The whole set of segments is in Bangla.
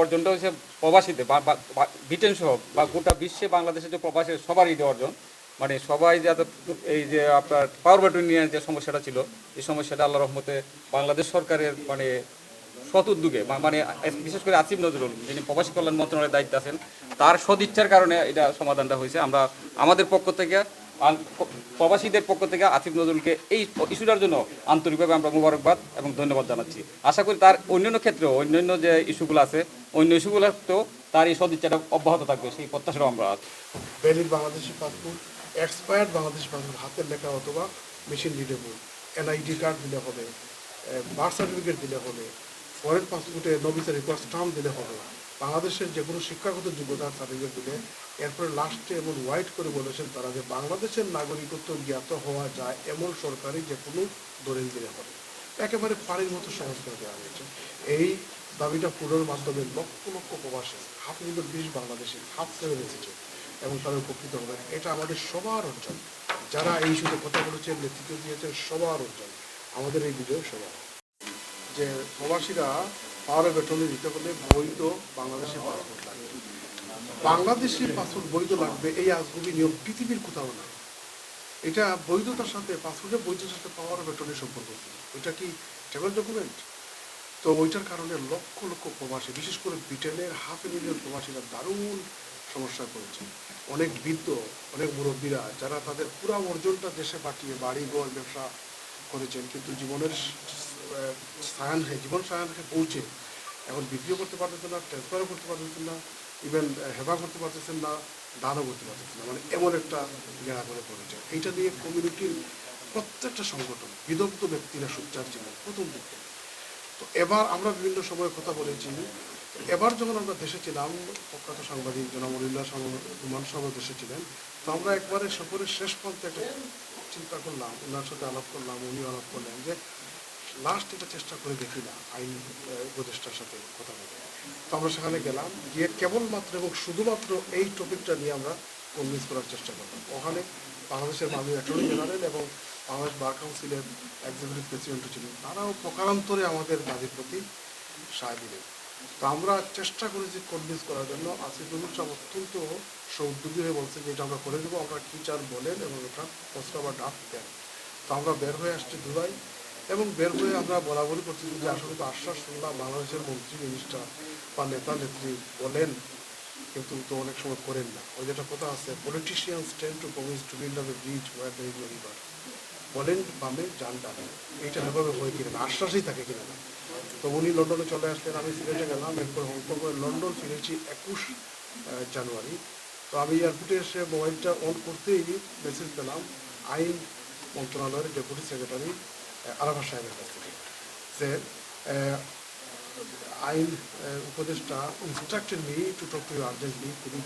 অর্জনটা হচ্ছে প্রবাসীতে ব্রিটেন সহ, বা গোটা বিশ্বে বাংলাদেশের যে প্রবাসী সবারই যে অর্জন। মানে সবাই যাতে এই যে আপনার পাওয়ার ব্যাটন নিয়ে যে সমস্যাটা ছিল, এই সমস্যাটা আল্লাহ রহমতে বাংলাদেশ সরকারের মানে সৎ উদ্যোগে মানে বিশেষ করে আসিফ নজরুল, যিনি প্রবাসী কল্যাণ মন্ত্রণালয়ের দায়িত্বে আছেন, তার সদিচ্ছার কারণে এটা সমাধানটা হয়েছে। আমরা, আমাদের পক্ষ থেকে প্রবাসীদের পক্ষ থেকে আসিফ নজরুলকে এই ইস্যুটার জন্য আন্তরিকভাবে আমরা মোবারকবাদ এবং ধন্যবাদ জানাচ্ছি। আশা করি তার অন্যান্য ক্ষেত্রেও, অন্যান্য যে ইস্যুগুলো আছে অন্য ইস্যুগুলোতেও তার এই সদিচ্ছাটা অব্যাহত থাকবে, সেই প্রত্যাশাও আমরা আছি। Bangladeshi passport, expired Bangladeshi passport, হাতের লেখা অথবা মেশিন রিডেবল এনআইডি কার্ড দিলে হবে বার্থ সার্টিফিকেট দিলে হবে। ফরেন পাসপোর্টে নবিসা রিকোয়ার্ড স্টাম্প দিলে হবে না। বাংলাদেশের যে কোনো শিক্ষাগত যোগ্যতার সার্টিফিকেট দিলে এরপরে লাস্টে এমন হোয়াইট করে বলেছেন তারা যে বাংলাদেশের নাগরিকত্ব জ্ঞাত হওয়া যায় এমন সরকারি যে কোনো দলিল দিলে হবে একেবারে পানির মতো সহজ করে দেওয়া হয়েছে। এই দাবিটা পূরণের মাধ্যমে লক্ষ লক্ষ প্রবাসী হাফ মিলিয়ন বিশ বাংলাদেশি হাফ সেভেন এসেছে এবং তারা উপকৃত হবে এটা আমাদের সবার অর্জন যারা এই ইস্যুতে কথা বলেছেন, নেতৃত্ব দিয়েছেন, সবার অর্জন আমাদের এই বিজয় সবার। যে প্রবাসীরা পাওয়ার বেতনে দিতে হলে বৈধ বাংলাদেশি পাসপোর্ট লাগবে। বাংলাদেশি পাসপোর্ট বৈধ লাগবে, এই আজগুবি নিয়ম পৃথিবীর কোথাও নাই। এটা বৈধতার সাথে পাসপোর্টের বৈধতার সাথে পাওয়ার বেতনের সম্পর্ক। ওইটা কি ট্রাভেল ডকুমেন্ট? তো ওইটার কারণে লক্ষ লক্ষ প্রবাসী, বিশেষ করে ব্রিটেনের হাফ মিলিয়ন প্রবাসীরা দারুণ সমস্যায় পড়েছে। অনেক বৃদ্ধ, অনেক মুরব্বীরা, যারা তাদের পুরা অর্জনটা দেশে পাঠিয়ে বাড়ি, ঘর, ব্যবসা করেছেন, কিন্তু জীবনের সায়ান জীবন সায়ানকে পৌঁছে এখন বিক্রিও করতে পারতেছেন না ট্রান্সফারও করতে পারতেছেন না ইভেন হেফা করতে পারতেছেন না, দানও করতে পারতেছেন না মানে এমন একটা গেড়া করে পড়েছে। এইটা নিয়ে কমিউনিটির প্রত্যেকটা সংগঠন, বিদগ্ধ ব্যক্তিরা সোচ্চার ছিলেন প্রথম দিক। তো এবার আমরা বিভিন্ন সময় কথা বলেছি। এবার যখন আমরা দেশে ছিলাম, প্রখ্যাত সাংবাদিক জনামুল্লাহ রুমান সাহেব দেশে ছিলেন। তো আমরা একবারে সফরের শেষ প্রান্তে একটা চিন্তা করলাম, ওনার সাথে আলাপ করলাম উনি আলাপ করলেন যে লাস্ট এটা চেষ্টা করে দেখি না, আইন উপদেষ্টার সাথে কথা বলে। তো আমরা সেখানে গেলাম, গিয়ে কেবলমাত্র এবং শুধুমাত্র এই টপিকটা নিয়ে আমরা কনভিন্স করার চেষ্টা করলাম। ওখানে বাংলাদেশের মাননীয় অ্যাটর্নি জেনারেল এবং বাংলাদেশ বার কাউন্সিলের এক্সিকিউটিভ প্রেসিডেন্টও ছিলেন। তারাও প্রকারান্তরে আমাদের দাবির প্রতি সায় দিলেন। তো আমরা চেষ্টা করেছি কনভিন্স করার জন্য। আসিফ নজরুল সাহেব অত্যন্ত সৌদ্যোগী হয়ে বলছে যে, এটা আমরা করে দেবো, আমরা কী চান বলেন এবং এটা প্রস্তাব বা ডাক দেন। তো আমরা বের হয়ে আসছি দুবাই। এবং বের হয়ে আমরা বরাবরই করছি যে আসলে তো আশ্বাস শুনলাম বাংলাদেশের মন্ত্রী মিনিস্টার বা নেতা, নেত্রী বলেন, কিন্তু তো অনেক সময় করেন না। ওই যেটা কথা আছে politician stand to promise to build a bridge over the river বলেন বামে যান ডানে এইটা এভাবে হয় কিনা না? আশ্বাসই থাকে কিনা না? তো উনি লন্ডনে চলে আসলেন, আমি সিলেটে গেলাম, এরপর হংকং করে লন্ডন ফিরেছি একুশ জানুয়ারি। তো আমি এয়ারপোর্টে এসে মোবাইলটা অন করতেই মেসেজ পেলাম। আইন মন্ত্রণালয়ের ডেপুটি সেক্রেটারি আলাফা সাহেবের কাছ থেকে, যে আইন উপদেষ্টা instructed me to talk to urgently খুবই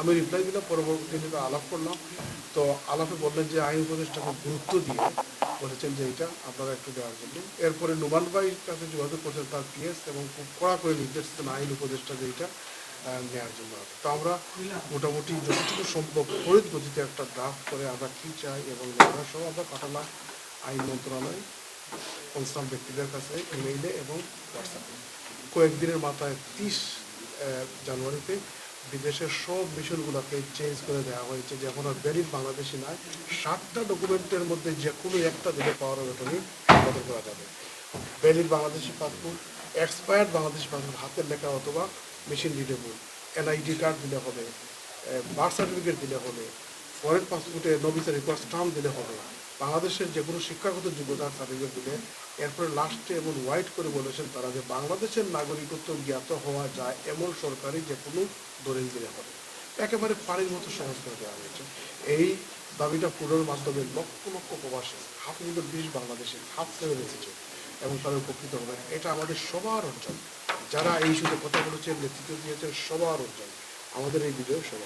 আমি রিপ্লাই দিলাম পরবর্তী দিনে আলাপ করলাম। তো আলাপে বললেন যে, আইন উপদেষ্টাকে গুরুত্ব দিয়ে বলেছেন যে, এটা আপনারা একটু দেওয়ার জন্য। এরপরে নোমান ভাইয়ের কাছে যোগাযোগ করছেন তার পিএস এবং খুব কড়া করে নির্দেশ দিচ্ছেন আইন উপদেষ্টা যে, এটা নেওয়ার জন্য তো আমরা মোটামুটি যতটুকু সম্ভব তড়িৎ গতিতে একটা ড্রাফট করে আমরা কী চাই এবং সহ আমরা পাঠালাম আইন মন্ত্রণালয় কনসার্ন ব্যক্তিদের কাছে ইমেইলে এবং হোয়াটসঅ্যাপে কয়েকদিনের মাথায় তিরিশ জানুয়ারিতে বিদেশের সব মিশনগুলোকে চেঞ্জ করে দেওয়া হয়েছে যে এখন আর ভ্যালিড বাংলাদেশি নয়, সাতটা ডকুমেন্টের মধ্যে যে কোনো একটা দিলে পাওয়ার বেতনই বদল করা যাবে। Valid Bangladeshi passport expired Bangladeshi passport হাতের লেখা অথবা মেশিন রিডেবল এনআইডি কার্ড দিলে হবে বার্থ সার্টিফিকেট দিলে হবে ফরেন পাসপোর্টে নবিসা রিকোয়ার্ড স্টাম্প দিলে হবে। বাংলাদেশের যে কোনো শিক্ষাগত যোগ্যতার সার্টিফিকেট দিলে এরপরে লাস্টে এমন হোয়াইট করে বলেছেন তারা যে বাংলাদেশের নাগরিকত্ব জ্ঞাত হওয়া যায় এমন সরকারি যে কোনো দলিল দিলে হবে। একেবারে পানির মতো সহজ করে দেওয়া হয়েছে। এই দাবিটা পূরণের মাধ্যমে লক্ষ লক্ষ প্রবাসী হাফ মিলিয়ন বিশ বাংলাদেশে হাফ সেভেন এসেছে এবং তারা উপকৃত হবে। এটা আমাদের সবার অর্জন যারা এই ইস্যুতে কথা বলেছেন, নেতৃত্ব দিয়েছেন, সবার অর্জন আমাদের এই বিজয় সবার